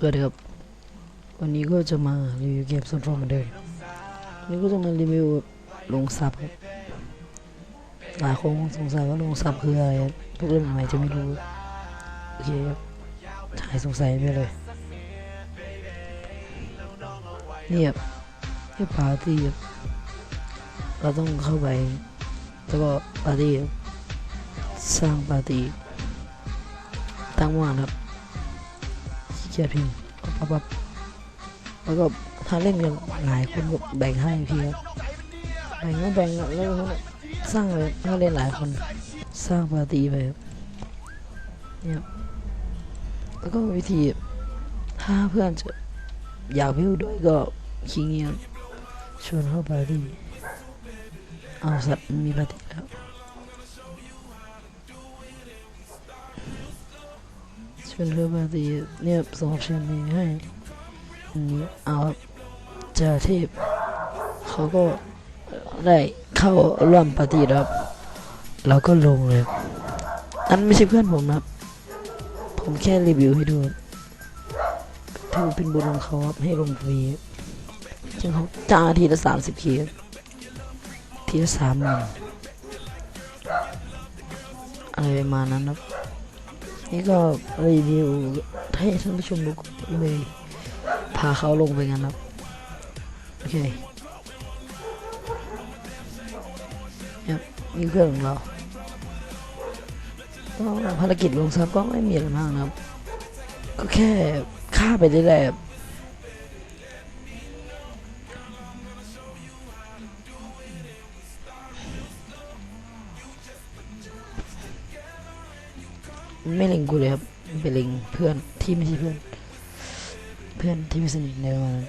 สวัสดีครับ วันนี้ก็จะมารีวิวเกมโซนฟอร์เหมือนเดิมวันนี้ก็จะมารีวิวลงซับครับหลายคนคงสงสัยว่าลงซับคืออะไรพวกเล่นใหม่จะไม่รู้โอเคครับหายสงสัยไปเลยนี่ครับที่ปาร์ตี้ครับเราต้องเข้าไปแล้วก็ปาร์ตี้สร้างปาร์ตี้ตั้งว่างครับ ขี้เกียจพิมพ์ปั๊บปั๊บแล้วก็ถ้าเล่นกันหลายคนก็แบ่งให้พี่ครับแบ่งก็แบ่งแล้วสร้างเลยถ้าเล่นหลายคนสร้างปาร์ตี้ไปครับเนี่ยครับแล้วก็วิธีถ้าเพื่อนจะอยากพิวด้วยก็ขี้เงียบชวนเข้าปาร์ตี้เอาสัตว์มีปาร์ตี้แล้ว ชวนเธอมาตีเนี่ยสองออปชันนี้ให้อันนี้เอาเจอเทพเขาก็ได้เข้าร่วมปาร์ตี้แล้วครับเราก็ลงเลยอันไม่ใช่เพื่อนผมนะครับ ผมแค่รีวิวให้ดูถือเป็นบุญของเขาครับให้ลงฟรีจึงเขาจ้าทีละสามสิบคีทีละสามหมื่นอะไรประมาณนั้นครับ นี่ก็รีวิวให้ท่านผู้ชมดูเลยพาเขาลงไปกันครับ โอเคครับนี่เพื่อนของเราก็ภารกิจลงซับก็ไม่มีอะไรมากนะครับ ก็แค่ฆ่าไปเรื่อยๆ ไม่เล็งกูเลยครับมันเป็นเล็งเพื่อนที่ไม่ใช่เพื่อน เพื่อนที่ไม่สนิทในประมาณนั้น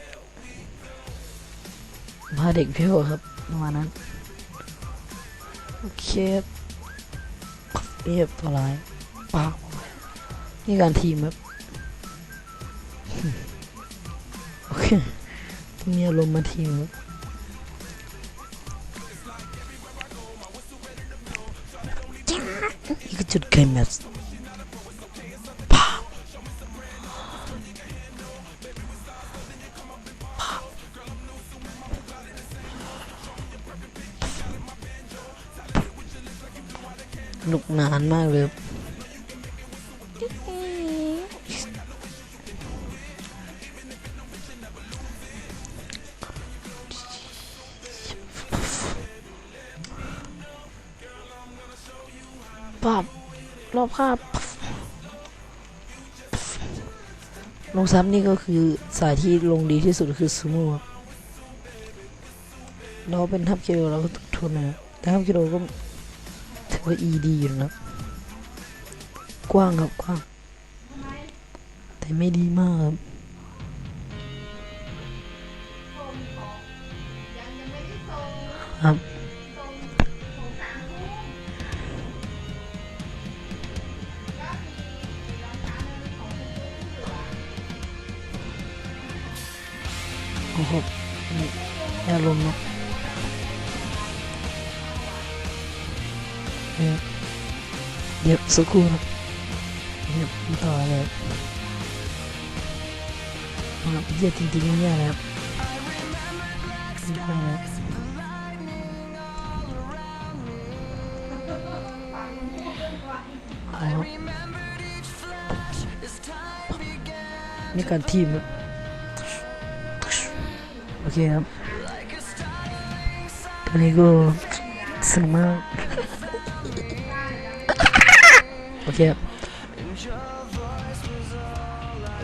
พาเด็กเพี้ยวครับประมาณนั้นโอเคครับเรียบร้อยปากนี่การทีมครับโอเคต้องมีอารมณ์มาทีมครับนี่ก็จุดไคลแม็กซ์ สนุกนานมากเลยครับปับรอบคาบลงซ้ำนี่ก็คือสายที่ลงดีที่สุดคือซูโม่ครับเราเป็นทับกิโลเราก็ทุนนะครับแต่ทับกิโลก็ ถือว่า ED อยู่นะกว้างครับกว้าง แต่ไม่ดีมากครับครับโอ้โหนี่อารมณ์เนอะ เนี่ยเดี๋ยวสักครู่นะเดี๋ยวต่อเลยครับเยี่ยจริงๆเนี่ยนะครับนี่การทีมโอเคครับตอนนี้ก็สนุกมาก อเคครับ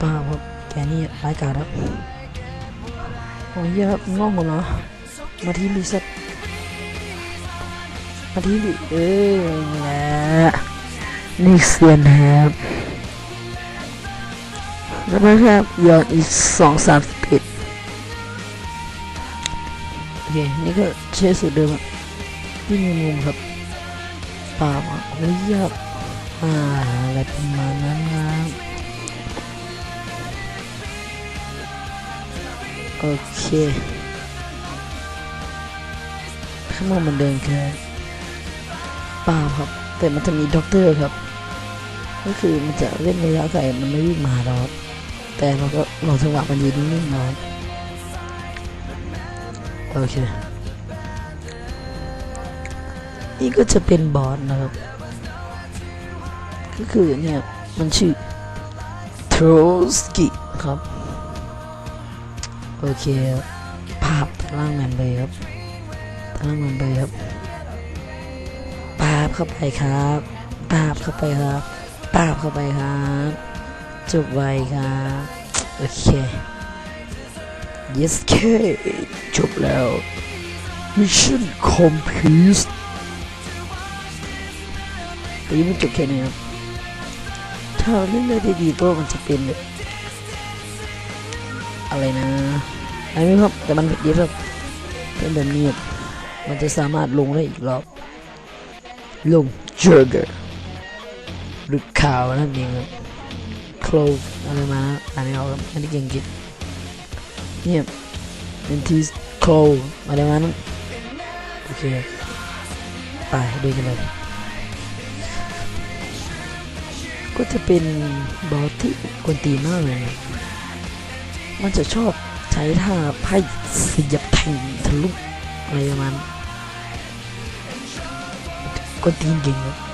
ป้าครับแกนี่ร้ายกาจครับโอ้ยครับง่วงหมดเหรอมาที่รีเซ็ตมาที่รีเออนะนี่เซียนครับแล้วก็ครับย้อนอีกสองสามสิบเอ็ดโอเคนี่ก็ใช้สูตรเดิมครับที่มีมุมครับป่าวอะโอ้ยครับ อ่าอะไรประมาณนั้นครับโอเคข้างนอกมันเดินแค่ป่าครับ แต่มันจะมีด็อกเตอร์ครับ ก็คือมันจะเล่นระยะไกลมันไม่วิ่งมาหรอกแต่เราก็รอจังหวะมันยืนนิ่งๆน่อยโอเค นี่ก็จะเป็นบอสนะครับ ก็คือเนี่ย มันชื่อโทรสกิครับ โอเคภาพตารางแมนเลยครับตารางแมนเลยครับปาบเข้าไปครับปาบเข้าไปครับปาบเข้าไปครับจบไวครับโอเค yes เคจบแล้ว mission complete แต่ยังไม่จบแค่นี้ครับ ถ้าเราเล่นได้ดีๆก็มันจะเป็น อะไรนะอะไรไม่ครับแต่มันดีครับเป็นแบบนี้มันจะสามารถลงได้อีกรอบลงเจอเกอร์หรือข่าวนั่นเองครับ clove อะไรมาอ่านไม่ออกครับอันนี้เก่งกิจเนี่ยเป็นที่ clove อะไรมานั้นโอเคไปดูกันเลย ก็จะเป็นบอสที่กวนตีนมากเลย มันจะชอบใช้ท่าไพ่เสียบแทงทะลุอะไรประมาณกวนตีนเก่งครับ